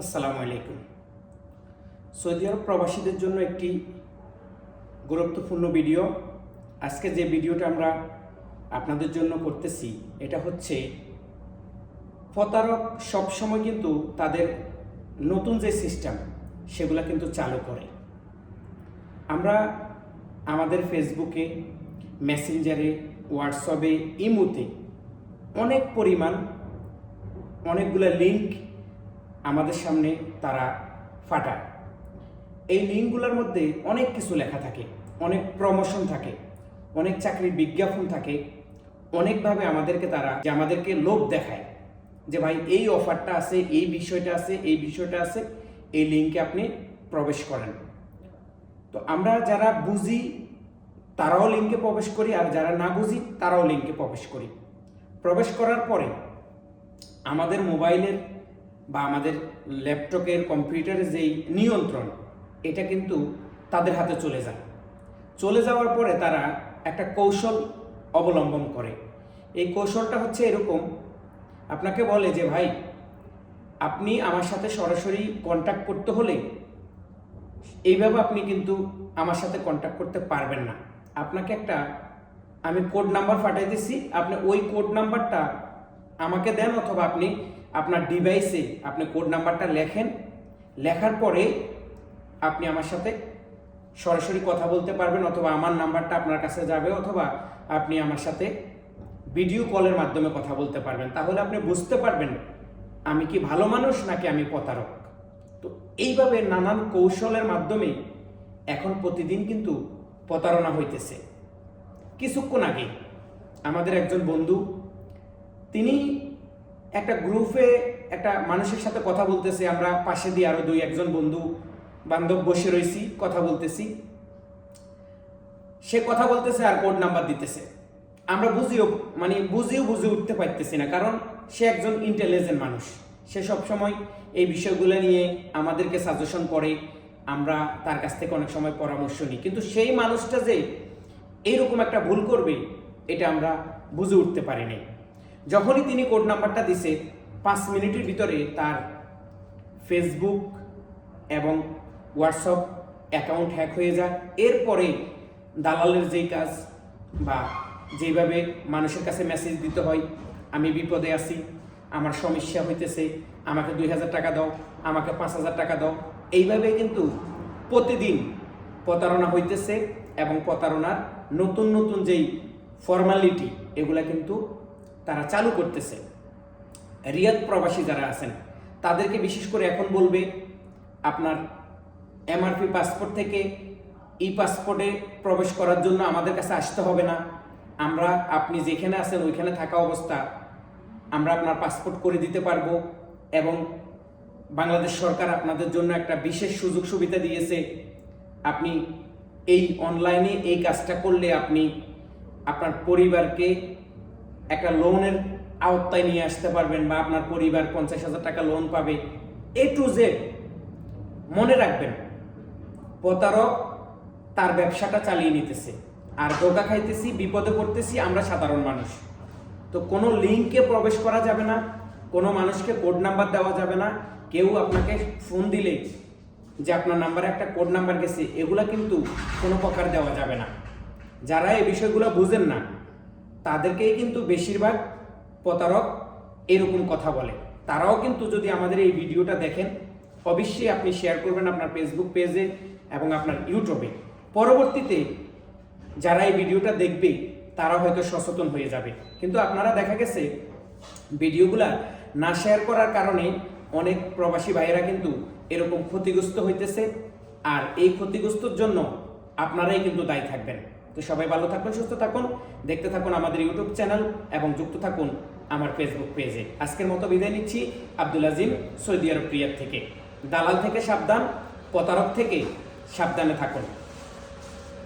আসসালামু আলাইকুম। সৌদি আরব প্রবাসীদের জন্য একটি গুরুত্বপূর্ণ ভিডিও। আজকে যে ভিডিওটা আমরা আপনাদের জন্য করতেছি, এটা হচ্ছে প্রতারক সবসময় কিন্তু তাদের নতুন যে সিস্টেম, সেগুলো কিন্তু চালু করে। আমরা আমাদের ফেসবুকে, মেসেঞ্জারে, হোয়াটসঅ্যাপে, ইমোতে অনেক পরিমাণ, অনেকগুলো লিঙ্ক আমাদের সামনে তারা ফাটায়। এই লিঙ্কগুলোর মধ্যে অনেক কিছু লেখা থাকে, অনেক প্রমোশন থাকে, অনেক চাকরির বিজ্ঞাপন থাকে। অনেকভাবে আমাদেরকে তারা, যে আমাদেরকে লোভ দেখায়, যে ভাই এই অফারটা আছে, এই বিষয়টা আছে, এই বিষয়টা আছে, এই লিঙ্কে আপনি প্রবেশ করেন। তো আমরা যারা বুঝি, তারাও লিঙ্কে প্রবেশ করি, আর যারা না বুঝি, তারাও লিঙ্কে প্রবেশ করি। প্রবেশ করার পরে আমাদের মোবাইলের বা আমাদের ল্যাপটপের কম্পিউটারের যেই নিয়ন্ত্রণ, এটা কিন্তু তাদের হাতে চলে যায়। চলে যাওয়ার পরে তারা একটা কৌশল অবলম্বন করে। এই কৌশলটা হচ্ছে এরকম, আপনাকে বলে যে, ভাই, আপনি আমার সাথে সরাসরি কন্ট্যাক্ট করতে হলে এইভাবে আপনি কিন্তু আমার সাথে কন্ট্যাক্ট করতে পারবেন না। আপনাকে একটা, আমি কোড নাম্বার পাঠিয়ে দিচ্ছি আপনি ওই কোড নাম্বারটা আমাকে দেন অথবা আপনি আপনার ডিভাইসে আপনি কোড নাম্বারটা লেখেন। লেখার পরে আপনি আমার সাথে সরাসরি কথা বলতে পারবেন, অথবা আমার নাম্বারটা আপনার কাছে যাবে, অথবা আপনি আমার সাথে ভিডিও কলের মাধ্যমে কথা বলতে পারবেন। তাহলে আপনি বুঝতে পারবেন, আমি কি ভালো মানুষ নাকি আমি প্রতারক? তো এইভাবে নানান কৌশলের মাধ্যমে এখন প্রতিদিন কিন্তু প্রতারণা হইতেছে। কিছুক্ষণ আগে আমাদের একজন বন্ধু, তিনি একটা গ্রুপে একটা মানুষের সাথে কথা বলতেছে, আমরা পাশে দিয়ে আরও দুই একজন বন্ধু বান্ধব বসে রয়েছি কথা বলতেছি। সে কথা বলতেছে আর কোড নাম্বার দিতেছে। আমরা বুঝিও মানে বুঝিও বুঝে উঠতে পারতেছি না, কারণ সে একজন ইন্টেলিজেন্ট মানুষ। সে সব সময় এই বিষয়গুলো নিয়ে আমাদেরকে সাজেশন করে, আমরা তার কাছ থেকে অনেক সময় পরামর্শ নিই। কিন্তু সেই মানুষটা যে এইরকম একটা ভুল করবে, এটা আমরা বুঝে উঠতে পারিনি যখনই তিনি কোড নাম্বারটা দিছে, পাঁচ মিনিটের ভিতরে তার ফেসবুক এবং হোয়াটসঅ্যাপ অ্যাকাউন্ট হ্যাক হয়ে যায়। এরপরে দালালের যেই কাজ বা যেভাবে মানুষের কাছে মেসেজ দিতে হয়, আমি বিপদে আছি, আমার সমস্যা হইতেছে, আমাকে দুই হাজার টাকা দাও, আমাকে পাঁচ হাজার টাকা দাও, এইভাবে কিন্তু প্রতিদিন প্রতারণা হইতেছে এবং প্রতারণার নতুন নতুন যেই ফর্মালিটি এগুলা কিন্তু তারা চালু করতেছে। রিয়াদ প্রবাসী যারা আছেন, তাদেরকে বিশেষ করে এখন বলবে, আপনার এমআরপি পাসপোর্ট থেকে ই পাসপোর্টে প্রবেশ করার জন্য আমাদের কাছে আসতে হবে না। আমরা, আপনি যেখানে আছেন ওইখানে থাকা অবস্থা। আমরা আপনার পাসপোর্ট করে দিতে পারব এবং বাংলাদেশ সরকার আপনাদের জন্য একটা বিশেষ সুযোগ সুবিধা দিয়েছে। আপনি এই অনলাইনে এই কাজটা করলে আপনি আপনার পরিবারকে লোনের আওতায় নিয়ে আসতে পারবেন বা আপনার পরিবার পঞ্চাশ হাজার টাকা লোন পাবে এ টু জেড মনে রাখবেন, প্রতারক তার ব্যবসাটা চালিয়ে নিতেছে। আর ধোকা খাইতেছি, বিপদে পড়তেছি, আমরা সাধারণ মানুষ। তো কোনো লিঙ্কে প্রবেশ করা যাবে না, কোনো মানুষকে কোড নাম্বার দেওয়া যাবে না। কেউ আপনাকে ফোন দিলে যে আপনার নাম্বারে একটা কোড নাম্বার গেছে, এগুলা কিন্তু কোনো প্রকার দেওয়া যাবে না। যারা এই বিষয়গুলো বুঝেন না তাদেরকেই কিন্তু বেশিরভাগ প্রতারক এরকম কথা বলে। তারাও কিন্তু যদি আমাদের এই ভিডিওটা দেখেন, অবশ্যই আপনি শেয়ার করবেন আপনার ফেসবুক পেজে এবং আপনার ইউটিউবে পরবর্তীতে যারা এই ভিডিওটা দেখবে, তারা হয়তো সচেতন হয়ে যাবে। কিন্তু আপনারা দেখা গেছে, ভিডিওগুলা না শেয়ার করার কারণে অনেক প্রবাসী ভাইয়েরা কিন্তু এরকম ক্ষতিগ্রস্ত হইতেছে। আর এই ক্ষতিগ্রস্তর জন্য আপনারাই কিন্তু দায়ী থাকবেন। তো সবাই ভালো থাকুন, সুস্থ থাকুন, দেখতে থাকুন আমাদের ইউটিউব চ্যানেল এবং যুক্ত থাকুন আমার ফেসবুক পেজে আজকের মতো বিদায় নিচ্ছি আব্দুল আজিম, সৌদি আরব প্রিয়ার থেকে। দালাল থেকে সাবধান, প্রতারক থেকে সাবধানে থাকুন।